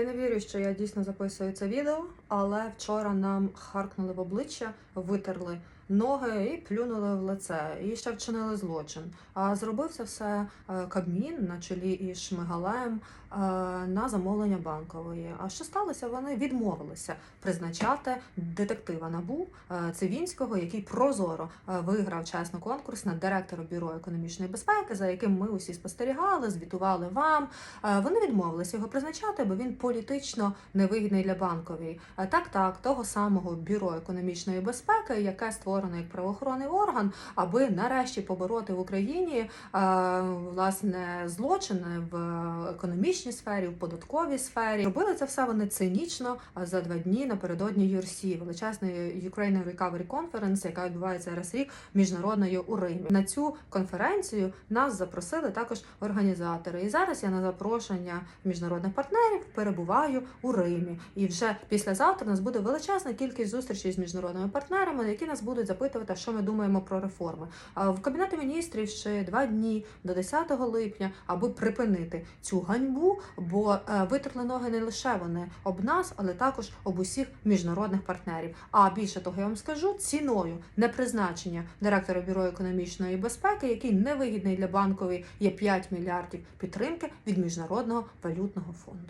Я не вірю, що я дійсно записую це відео, але вчора нам харкнули в обличчя, витерли ноги і плюнули в лице, і ще вчинили злочин. А зробив це все е, Кабмін на чолі із Шмигалем е, на замовлення банкової. А що сталося? Вони відмовилися призначати детектива набу е, Цивінського, який прозоро виграв чесно конкурс на директора бюро економічної безпеки, за яким ми усі спостерігали, звітували вам. Вони відмовилися його призначати, бо він політично невигідний для банкової. Е, Так, так, того самого бюро економічної безпеки, яке створено як правоохоронний орган, аби нарешті побороти в Україні е, власне злочини в економічній сфері, в податковій сфері. Робили це все вони цинічно е, за два дні напередодні ЮРСІ, величезної Ukraine Recovery Conference, яка відбувається раз рік міжнародною у Римі. На цю конференцію нас запросили також організатори. І зараз я на запрошення міжнародних партнерів перебуваю у Римі. І вже післязавтра у нас буде величезна кількість зустрічей з міжнародними партнерами, які нас будуть запитувати, що ми думаємо про реформи. В кабінеті міністрів ще два дні до 10 липня, аби припинити цю ганьбу, бо е, витерли ноги не лише вони об нас, але також об усіх міжнародних партнерів. А більше того, я вам скажу ціною непризначення директора бюро економічної безпеки, який невигідний для банкової, є 5 мільярдів підтримки від міжнародного валютного фонду.